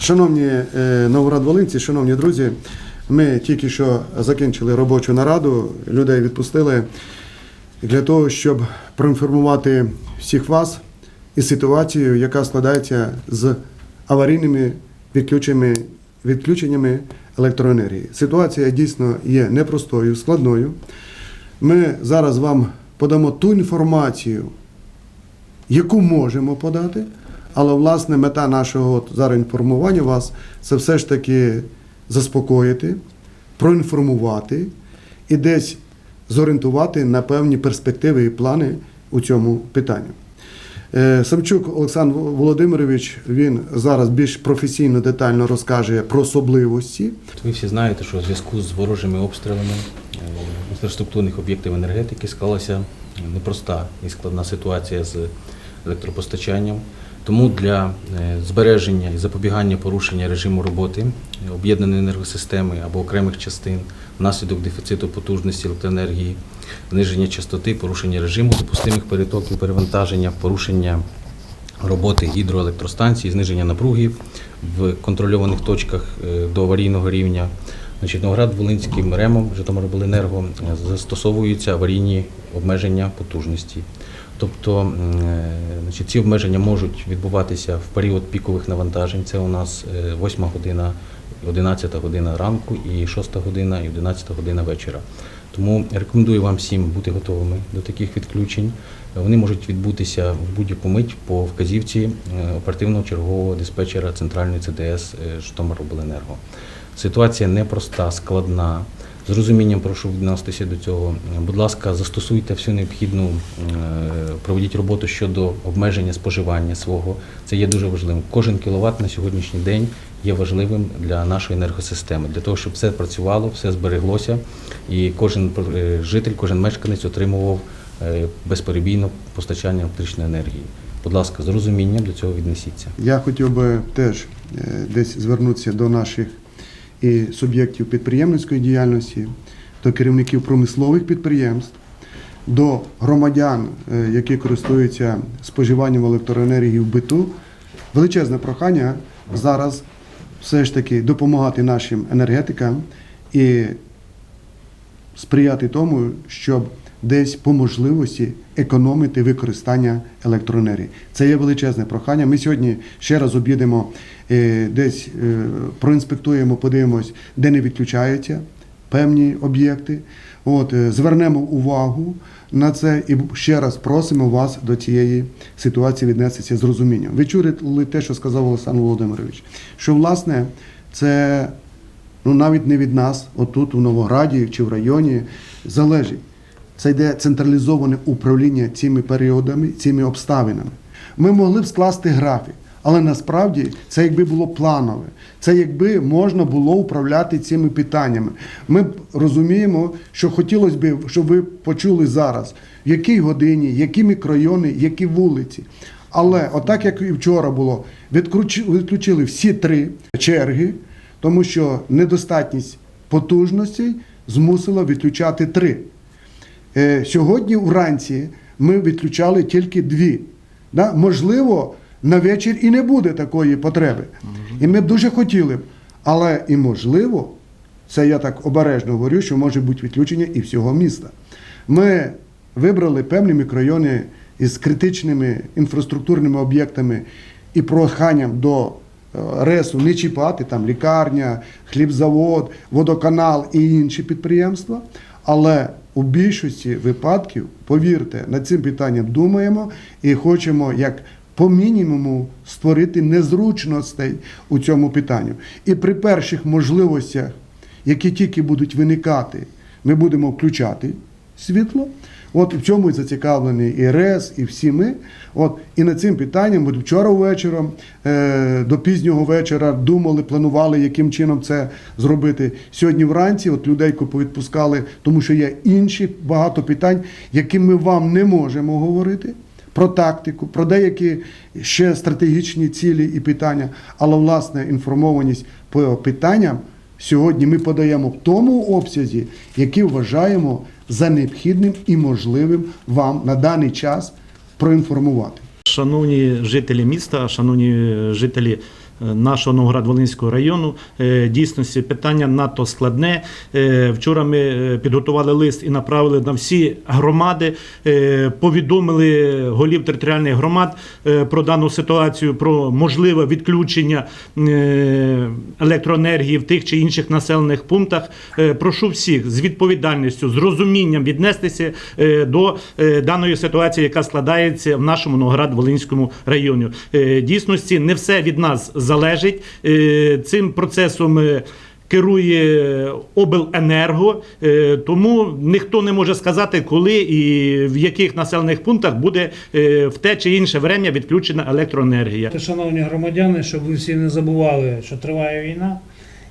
Шановні е, новоград-волинці, шановні друзі, ми тільки що закінчили робочу нараду, людей відпустили для того, щоб проінформувати всіх вас із ситуацією, яка складається з аварійними відключеннями, відключеннями електроенергії. Ситуація дійсно є непростою, складною. Ми зараз вам подамо ту інформацію, яку можемо подати. Але власне мета нашого зараз інформування вас це все ж таки заспокоїти, проінформувати і десь зорієнтувати на певні перспективи і плани у цьому питанні. Е, Самчук Олександр Володимирович він зараз більш професійно детально розкаже про особливості Ви всі знаєте, що у зв'язку з ворожими обстрілами е, інфраструктурних об'єктів енергетики склалася непроста і складна ситуація з електропостачанням. Тому для е, збереження і запобігання порушення режиму роботи е, об'єднаної енергосистеми або окремих частин внаслідок дефіциту потужності електроенергії, зниження частоти, порушення режиму допустимих перетоків, перевантаження, порушення роботи гідроелектростанцій, зниження напруги в контрольованих точках е, до аварійного рівня. Значить, Новоград-Волинським РЕМом Житомиробленерго застосовуються аварійні обмеження потужності. Тобто е, значить, ці обмеження можуть відбуватися в період пікових навантажень. Це у нас 8 година, 11 година ранку і 6 година і 11 година вечора. Тому рекомендую вам всім бути готовими до таких відключень. Вони можуть відбутися в будь-яку мить по вказівці е, оперативного чергового диспетчера центральної ЦДС е, Житомиробленерго. Ситуація непроста, складна. З розумінням прошу відноситися до цього. Будь ласка, застосуйте всю необхідну, е, проведіть роботу щодо обмеження споживання свого. Це є дуже важливим. Кожен кіловат на сьогоднішній день є важливим для нашої енергосистеми, для того, щоб все працювало, все збереглося, і кожен е, житель, кожен мешканець отримував е, безперебійно постачання електричної енергії. Будь ласка, з розумінням до цього віднесіться. Я хотів би теж десь звернутися до наших і суб'єктів підприємницької діяльності, до керівників промислових підприємств, до громадян, е, які користуються споживанням електроенергії в биту. Величезне прохання зараз все ж таки допомагати нашим енергетикам і сприяти тому, щоб десь по можливості економити використання електроенергії. Це є величезне прохання. Ми сьогодні ще раз об'їдемо, е, десь е, проінспектуємо, подивимось, де не відключаються певні об'єкти. От, е, звернемо увагу на це і ще раз просимо вас до цієї ситуації віднестися з розумінням. Ви чули те, що сказав Олександр Володимирович, що власне це ну навіть не від нас, отут у Новограді чи в районі, залежить. Це йде централізоване управління цими періодами, цими обставинами. Ми могли б скласти графік, але насправді це якби було планове. Це якби можна було управляти цими питаннями. Ми розуміємо, що хотілося б, щоб ви почули зараз, в якій годині, які мікрорайони, які вулиці. Але отак, як і вчора було, відключили всі три черги, тому що недостатність потужностей змусила відключати три. Е, Сьогодні вранці ми відключали тільки дві. Да? Можливо, на вечір і не буде такої потреби. І ми б дуже хотіли б. Але і можливо, це я так обережно говорю, що може бути відключення і всього міста. Ми вибрали певні мікрорайони із критичними інфраструктурними об'єктами і проханням до е, РЕСу не чіпати, там лікарня, хлібзавод, водоканал і інші підприємства. Але у більшості випадків, повірте, над цим питанням думаємо і хочемо як по мінімуму створити незручностей у цьому питанні. І при перших можливостях, які тільки будуть виникати, ми будемо включати світло. От в цьому і зацікавлений і РЕС, і всі ми. От і над цим питанням от вчора вечором е, до пізнього вечора думали, планували, яким чином це зробити. Сьогодні вранці от людей повідпускали, тому що є інші багато питань, які ми вам не можемо говорити. Про тактику, про деякі ще стратегічні цілі і питання, але власне інформованість по питанням сьогодні ми подаємо в тому обсязі, який вважаємо за необхідним і можливим вам на даний час проінформувати. Шановні жителі міста, шановні жителі е, нашого Новоград-Волинського району. Е, Дійсності питання надто складне. Е, Вчора ми е, підготували лист і направили на всі громади, повідомили голів територіальних громад про дану ситуацію, про можливе відключення електроенергії в тих чи інших населених пунктах. Прошу всіх з відповідальністю, з розумінням віднестися до даної ситуації, яка складається в нашому Новоград-Волинському районі. Дійсності не все від нас залежить. Е, Цим процесом. е, Керує обленерго, е, тому ніхто не може сказати, коли і в яких населених пунктах буде в те чи інше время відключена електроенергія. Шановні громадяни, щоб ви всі не забували, що триває війна,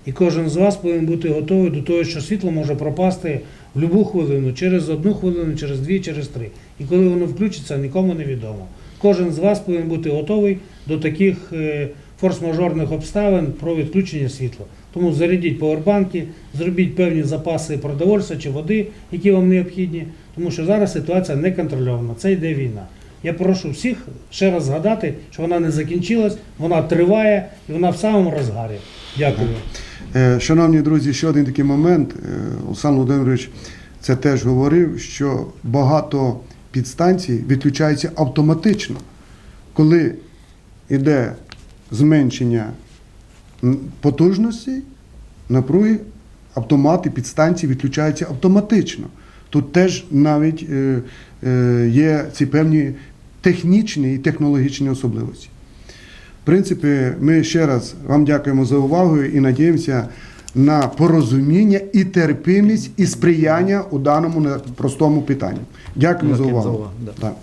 і кожен з вас повинен бути готовий до того, що світло може пропасти в будь-яку хвилину, через одну хвилину, через дві, через три. І коли воно включиться, нікому не відомо. Кожен з вас повинен бути готовий до таких форс-мажорних обставин про відключення світла. Тому зарядіть повербанки, зробіть певні запаси продовольства чи води, які вам необхідні, тому що зараз ситуація не контрольована. Це йде війна. Я прошу всіх ще раз згадати, що вона не закінчилась, вона триває і вона в самому розгарі. Дякую. Е, Шановні друзі, ще один такий момент. Е, Олександр Володимирович це теж говорив, що багато підстанцій відключаються автоматично, коли йде зменшення потужності, напруги, автомати підстанції відключаються автоматично. Тут теж навіть е, е, є ці певні технічні і технологічні особливості. В принципі, ми ще раз вам дякуємо за увагу і надіємося на порозуміння і терпимість і сприяння у даному непростому питанню. Дякуємо за увагу. за увагу, да. Так.